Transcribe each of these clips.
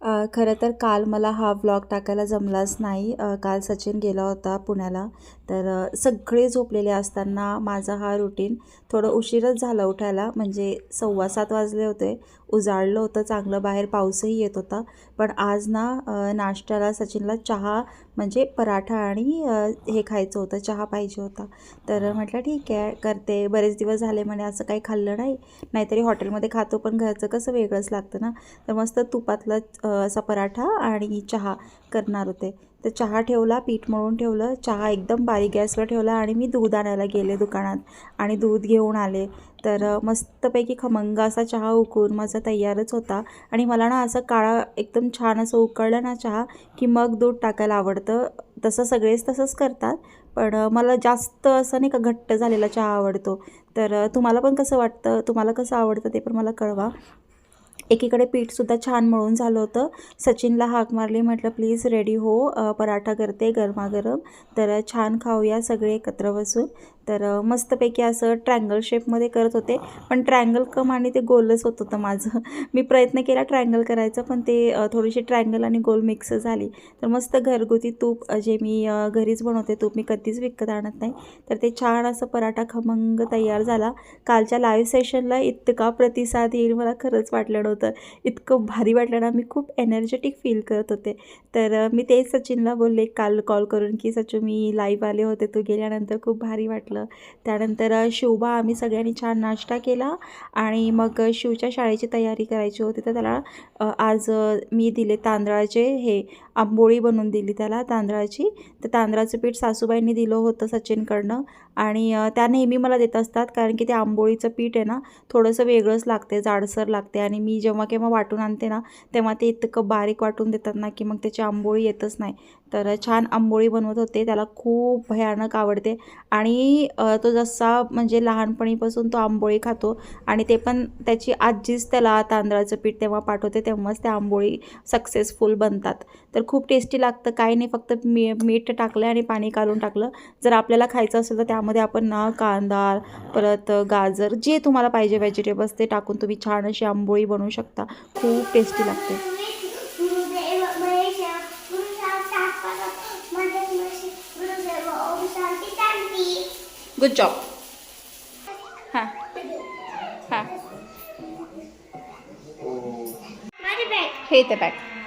खरं तर काल मला हा व्लॉग टाकायला जमलाच नाही. काल सचिन गेला होता पुण्याला. तर सगळे झोपलेले असताना माझा हा रुटीन थोडं उशीरच झाला उठायला. म्हणजे सव्वा सात वाजले होते. उजाडलं होतं चांगलं बाहेर पाऊसही येत होता. पण आज ना नाश्त्याला सचिनला चहा म्हणजे पराठा आणि हे खायचं होतं चहा पाहिजे होता. तर म्हटलं ठीक आहे करते. बरेच दिवस झाले म्हणे असं काही खाल्लं नाही. नाहीतरी हॉटेलमध्ये खातो पण घरचं कसं वेगळंच लागतं ना. तर मस्त तुपातलं असा पराठा आणि चहा करणार होते. तर चहा ठेवला पीठ मळून ठेवलं चहा एकदम बारीक गॅसवर ठेवला आणि मी दूध आणायला गेले दुकानात आणि दूध घेऊन आले. तर मस्तपैकी खमंग असा चहा उकळून माझा तयारच होता आणि मला ना असं काळा एकदम छान असं उकळलं ना चहा की मग दूध टाकायला आवडतं. तसं सगळेच तसंच करतात पण मला जास्त असं नाही का घट्ट झालेला चहा आवडतो. तर तुम्हाला पण कसं वाटतं? तुम्हाला कसं आवडतं ते पण मला कळवा. एकीकडे पीठसुद्धा छान मळून झालं होतं. सचिनला हाक मारली म्हटलं प्लीज रेडी हो पराठा करते गरमागरम. तर छान खाऊया सगळे एकत्र बसून. तर मस्तपैकी असं ट्रँगल शेपमध्ये करत होते. पण ट्रँगल कम आणि ते गोलच होत होतं माझं. मी प्रयत्न केला ट्रँगल करायचा पण ते थोडीशी ट्रँगल आणि गोल मिक्स झाली. तर मस्त घरगुती तूप जे मी घरीच बनवते तूप मी कधीच विकत आणत नाही. तर ते छान असं पराठा खमंग तयार झाला. कालच्या लाईव्ह सेशनला इतका प्रतिसाद येईल मला खरंच वाटलं नव्हतं. इतकं भारी वाटलं ना मी खूप एनर्जेटिक फील करत होते. तर मी तेच सचिनला बोलले काल कॉल करून की सचिन मी लाईव्ह आले होते तू गेल्यानंतर खूप भारी वाटलं. त्यानंतर शिवबा आम्ही सगळ्यांनी छान नाश्ता केला आणि मग शिवच्या शाळेची तयारी करायची होती तर त्याला आज मी दिले तांदळाचे हे आंबोळी बनवून दिली त्याला तांदळाची. तर तांदळाचं पीठ सासूबाईंनी दिलं होतं सचिनकडनं. आणि त्या नेहमी मला देत असतात कारण की ते आंबोळीचं पीठ आहे ना थोडंसं वेगळंच लागते जाडसर लागते आणि मी जेव्हा केव्हा वाटून आणते ना तेव्हा ते इतकं बारीक वाटून देतात ना की मग त्याची आंबोळी येतच नाही. तर छान आंबोळी बनवत होते त्याला खूप भयानक आवडते आणि तो जसा म्हणजे लहानपणीपासून तो आंबोळी खातो आणि ते पण त्याची आजीच त्याला तांदळाचं पीठ तेव्हा पाठवते तेव्हाच त्या आंबोळी सक्सेसफुल बनतात. तर खूप टेस्टी लागतं काही नाही फक्त मी मीठ टाकलं आणि पाणी काढून टाकलं. जर आपल्याला खायचं असेल तर त्यामध्ये आपण ना कांदा परत गाजर जे तुम्हाला पाहिजे व्हेजिटेबल्स ते टाकून तुम्ही छान अशी आंबोळी बनवू शकता. खूप टेस्टी लागते. गुड जॉब हां. हां. हे ते बॅग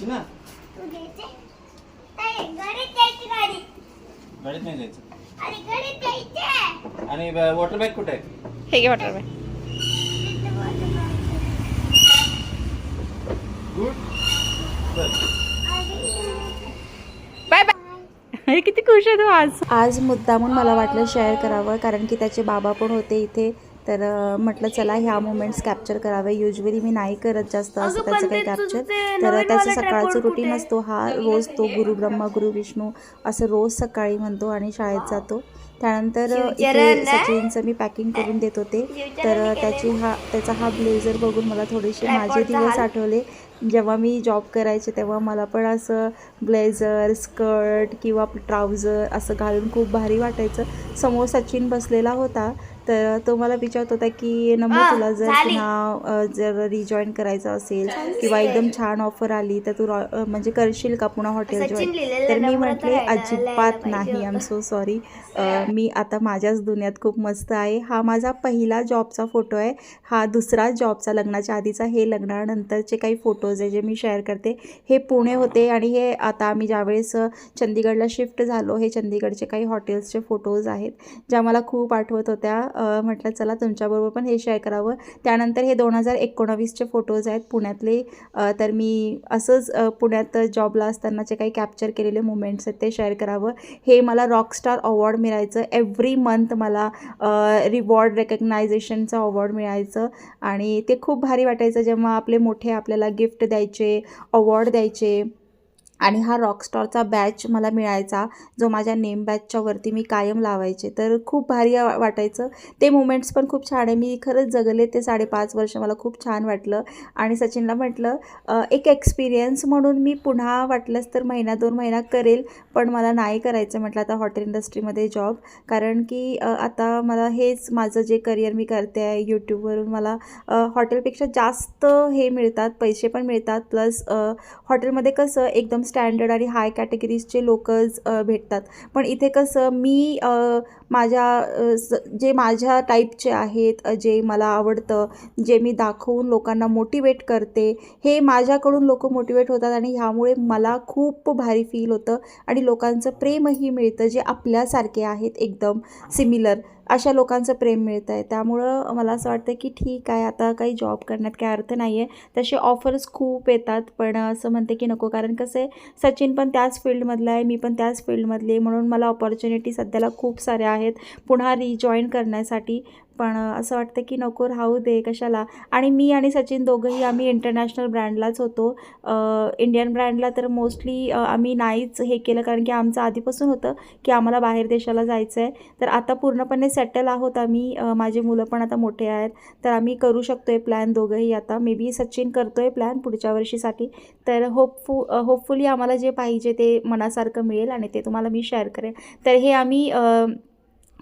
घ्यायची ना? नाही गाडी द्यायची गाडी गाडीत नाही जायचं. अरे गाडी द्यायचे आणि वॉटर बॅग कुठे आहे? हे घे वॉटर बॅग गुड चल बाय बाय किती खुश आहे तू आज. आज मुद्दामून मला वाटलं शेअर करावं कारण की त्याचे बाबा पण होते इथे. तर म्हटलं चला ह्या मोमेंट्स कॅप्चर करावे. युजली मी नाही करत जास्त असं त्याचं काही कॅप्चर तर त्याचं सकाळचं रुटीन असतो हा रोज तो गुरु ब्रह्मा गुरु विष्णू असं रोज सकाळी म्हणतो आणि शाळेत जातो. त्यानंतर इथे सचिनचं मी पॅकिंग करून देत होते तर त्याची हा त्याचा हा ब्लेझर बघून मला थोडेसे माझे दिवस आठवले. जेव्हा मी जॉब करायचे तेव्हा मला पण असं ब्लेझर स्कर्ट किंवा ट्राउझर असं घालून खूप भारी वाटायचं. समोर सचिन बसलेला होता. तर तो मला विचारत होता की नंबर तुला जर पुन्हा जर रिजॉईन करायचं असेल किंवा एकदम छान ऑफर आली तर तू म्हणजे करशील का पुन्हा हॉटेल जॉईन तर मी म्हटले अजिबात नाही आय एम सो सॉरी मी आता माझ्याच दुनियात खूप मस्त आहे. हा माझा पहिला जॉबचा फोटो आहे. हा दुसरा जॉबचा लग्नाच्या आधीचा हे लग्नानंतरचे काही फोटोज आहे जे मी शेअर करते. हे पुणे होते आणि हे आता आम्ही ज्यावेळेस चंदीगडला शिफ्ट झालो हे चंदीगडचे काही हॉटेल्सचे फोटोज आहेत ज्या मला खूप आठवत होत्या. म्हटलं चला तुमच्याबरोबर पण हे शेअर करावं. त्यानंतर हे दोन हजार एकोणावीसचे फोटोज आहेत पुण्यातले. तर मी असंच पुण्यात जॉबला असतानाचे काही कॅप्चर केलेले मुमेंट्स आहेत ते शेअर करावं. हे मला रॉकस्टार अवॉर्ड मिळायचं. एव्हरी मंथ मला रिवॉर्ड रेकग्नायझेशनचं अवॉर्ड मिळायचं. आणि ते खूप भारी वाटायचं. जेव्हा आपले मोठे आपल्याला गिफ्ट द्यायचे अवॉर्ड द्यायचे आणि हा रॉकस्टॉरचा बॅच मला मिळायचा जो माझ्या नेम बॅचच्या वरती मी कायम लावायचे. तर खूप भारी वाटायचं. ते मुमेंट्स पण खूप छान आहे. मी खरंच जगले ते साडेपाच वर्ष. मला खूप छान वाटलं. आणि सचिनला म्हटलं एक एक्सपिरियन्स म्हणून मी पुन्हा वाटलंच तर महिना दोन महिना करेल पण मला नाही करायचं म्हटलं आता हॉटेल इंडस्ट्रीमध्ये जॉब कारण की आता मला हेच माझं जे करिअर मी करते आहे यूट्यूबवरून मला हॉटेलपेक्षा जास्त हे मिळतात पैसे पण मिळतात. प्लस हॉटेलमध्ये कसं एकदम स्टँडर्ड आणि हाय कॅटेगरीजचे लोकल्स भेटतात. पण इथे कसं मी माझ्या स- जे माझ्या टाईपचे आहेत जे मला आवडतं जे मी दाखवून लोकांना मोटिवेट करते हे माझ्याकडून लोक मोटिवेट होतात आणि ह्यामुळे मला खूप भारी फील होतं आणि लोकांचं प्रेमही मिळतं जे आपल्यासारखे आहेत एकदम सिमिलर अशा लोकांचं प्रेम मिळतं आहे त्यामुळं मला असं वाटतं की ठीक आहे आता काही जॉब करण्यात काय अर्थ नाही आहे तसे ऑफर्स खूप येतात पण असं म्हणते की नको. कारण कसं आहे सचिन पण त्याच फील्डमधला आहे मी पण त्याच फील्डमधली आहे. म्हणून मला ऑपॉर्च्युनिटी सध्याला खूप साऱ्या आहेत. आहेत. पुन्हा रिजॉईन करण्यासाठी. पण असं वाटतं की नको राहू दे कशाला. आणि मी आणि सचिन दोघंही आम्ही इंटरनॅशनल ब्रँडलाच होतो. इंडियन ब्रँडला तर मोस्टली आम्ही नाहीच हे केलं. कारण की आमचं आधीपासून होतं की आम्हाला बाहेर देशाला जायचं आहे तर आता पूर्णपणे सेटल आहोत आम्ही. माझे मुलं पण आता मोठे आहेत. तर आम्ही करू शकतो आहे प्लॅन दोघंही आता. मे बी सचिन करतो आहे प्लॅन पुढच्या वर्षीसाठी. तर होपफु होपफुली आम्हाला जे पाहिजे ते मनासारखं मिळेल आणि ते तुम्हाला मी शेअर करेन. तर हे आम्ही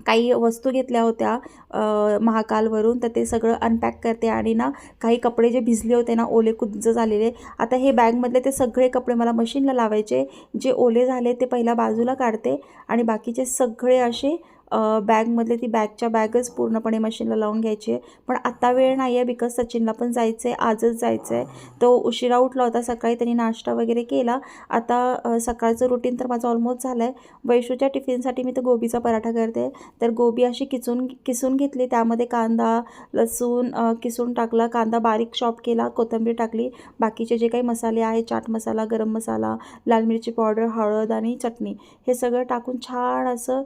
काही वस्तू घेतल्या होत्या महाकालवरून तर ते सगळं अनपॅक करते आणि ना काही कपडे जे भिजले होते ना ओले कुंज झालेले आता हे बॅगमधले ते सगळे कपडे मला मशीनला लावायचे जे ओले झाले ते पहिला बाजूला काढते आणि बाकीचे सगळे असे बॅगमधले ती बॅगच्या बॅगच पूर्णपणे मशीनला लावून घ्यायची आहे. पण आत्ता वेळ नाही आहे बिकॉज सचिनला पण जायचं आहे आजच जायचं आहे तो उशिरा उठला होता सकाळी त्यांनी नाश्ता वगैरे केला. आता सकाळचं रुटीन तर माझं ऑलमोस्ट झालं आहे वैशूच्या टिफिनसाठी मी तर गोबीचा पराठा करते. तर गोबी अशी किसून किसून घेतली. त्यामध्ये कांदा लसूण किसून टाकला. कांदा बारीक चॉप केला कोथिंबीर टाकली. बाकीचे जे काही मसाले आहेत चाट मसाला गरम मसाला लाल मिरची पावडर हळद आणि चटणी हे सगळं टाकून छान असं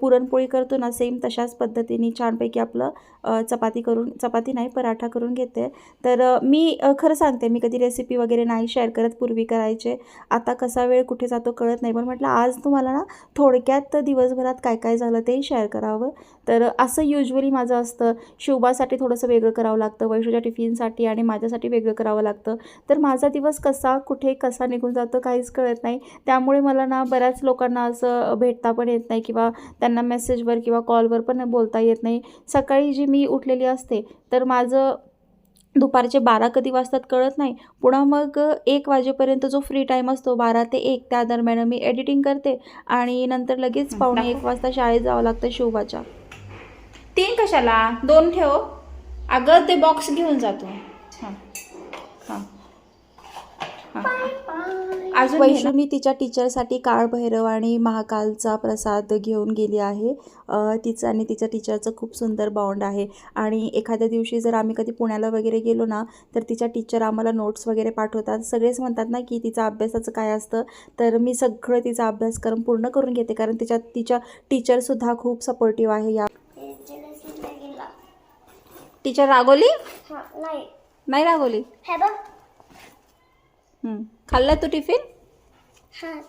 पुरणपोळी पोळी करतो ना सेम तशाच पद्धतीने छानपैकी आपलं चपाती करून चपाती नाही पराठा करून घेते. तर मी खरं सांगते मी कधी रेसिपी वगैरे नाही शेअर करत पूर्वी करायचे. आता कसा वेळ कुठे जातो कळत नाही पण म्हटलं आज तुम्हाला ना थोडक्यात दिवसभरात काय काय झालं तेही शेअर करावं. तर असं युजली माझं असतं शिवबासाठी थोडंसं वेगळं करावं लागतं वैशूच्या टिफिनसाठी आणि माझ्यासाठी वेगळं करावं लागतं. तर माझा दिवस कसा कुठे कसा निघून जातो काहीच कळत नाही. त्यामुळे मला ना बऱ्याच लोकांना असं भेटता पण येत नाही किंवा त्यांना मेसेज मेसेजवर किंवा कॉलवर पण बोलता येत नाही. सकाळी जी मी उठलेली असते तर माझं दुपारचे बारा कधी वाजतात कळत नाही. पुन्हा मग एक वाजेपर्यंत जो फ्री टाईम असतो बारा ते एक त्या दरम्यान मी एडिटिंग करते आणि नंतर लगेच पावणे एक वाजता शाळेत जावं लागतं शोभाच्या. तीन कशाला? दोन ठेव. अगं ते बॉक्स घेऊन जातो हां हां अजून वैष्णवी तिच्या टीचरसाठी काळभैरव आणि महाकालचा प्रसाद घेऊन गेली आहे. तिचं आणि तिच्या टीचरचं खूप सुंदर बॉन्ड आहे. आणि एखाद्या दिवशी जर आम्ही कधी पुण्याला वगैरे गेलो ना तर तिच्या टीचर आम्हाला नोट्स वगैरे पाठवतात. सगळेच म्हणतात ना की तिचं अभ्यासाचं काय असतं तर मी सगळं तिचा अभ्यासक्रम पूर्ण करून घेते. कारण तिच्या तिच्या टीचरसुद्धा खूप सपोर्टिव्ह आहे या टीचर रागवली? नाही. नाही रागवली? बघ. खाल्ला तू टिफिन? हा.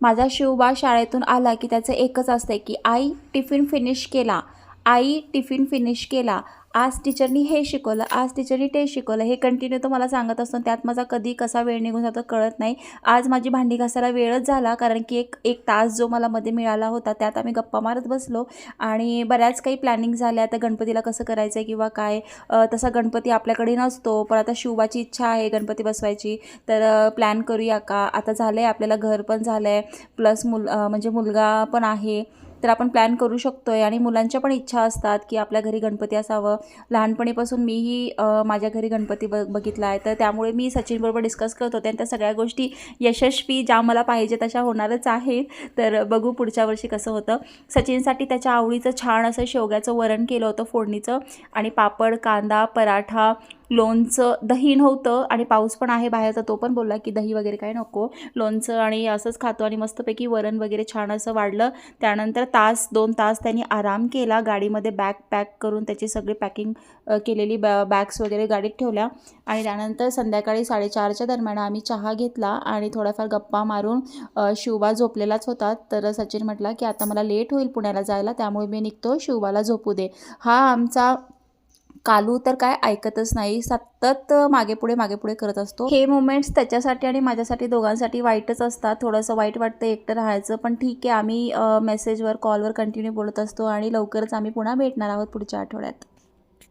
माझा शिवबा शाळेतून आला की त्याचं एकच असतं की आई टिफिन फिनिश केला. आई टिफिन फिनिश केला. आज टीचरनी हे शिकवलं आज टीचरनी ते शिकवलं हे कंटिन्यू तो मला सांगत असतो त्यात माझा कधी कसा वेळ निघून जातो कळत नाही. आज माझी भांडी घासायला वेळच झाला कारण की एक एक तास जो मला मध्ये मिळाला होता त्यात आम्ही गप्पा मारत बसलो. आणि बऱ्याच काही प्लॅनिंग झाल्या आता गणपतीला कसं करायचं आहे किंवा काय तसा गणपती आपल्याकडे नसतो. पण आता शिवाची इच्छा आहे गणपती बसवायची. तर प्लॅन करूया का? आता झालं आहे आपल्याला घर पण झालं आहे प्लस मुल म्हणजे मुलगा पण आहे. तर आपण प्लॅन करू शकतो आहे आणि मुलांच्या पण इच्छा असतात की आपल्या घरी गणपती असावं. लहानपणीपासून मीही माझ्या घरी गणपती ब बघितला आहे. तर त्यामुळे मी सचिनबरोबर डिस्कस करत होते. आणि त्या सगळ्या गोष्टी यशस्वी ज्या मला पाहिजे तशा होणारच आहेत. तर बघू पुढच्या वर्षी कसं होतं. सचिनसाठी त्याच्या आवडीचं छान असं शेवग्याचं वरण केलं होतं फोडणीचं. आणि पापड कांदा पराठा लोणचं दही नव्हतं आणि पाऊस पण आहे बाहेर तर तो पण बोलला की दही वगैरे काय नको. लोणचं आणि असंच खातो आणि मस्तपैकी वरण वगैरे छान असं वाढलं. त्यानंतर तास दोन तास त्यांनी आराम केला. गाडीमध्ये बॅग पॅक करून त्याची सगळी पॅकिंग केलेली बॅ बॅग्स वगैरे गाडीत ठेवल्या. आणि त्यानंतर संध्याकाळी साडेचारच्या दरम्यान आम्ही चहा घेतला आणि थोडाफार गप्पा मारून शिवबा झोपलेलाच होता. तर सचिन म्हटला की आता मला लेट होईल पुण्याला जायला त्यामुळे मी निघतो शिवबाला झोपू दे. हा आमचा कालू तर काय ऐकतच नाही सतत मागे पुढे मागे पुढे करत असतो. हे मोमेंट्स त्याच्यासाठी आणि माझ्यासाठी दोघांसाठी वाईटच असतात. थोडंसं वाईट वाटतं एकटं राहायचं पण ठीक आहे. आम्ही मेसेजवर कॉलवर कंटिन्यू बोलत असतो आणि लवकरच आम्ही पुन्हा भेटणार आहोत पुढच्या आठवड्यात.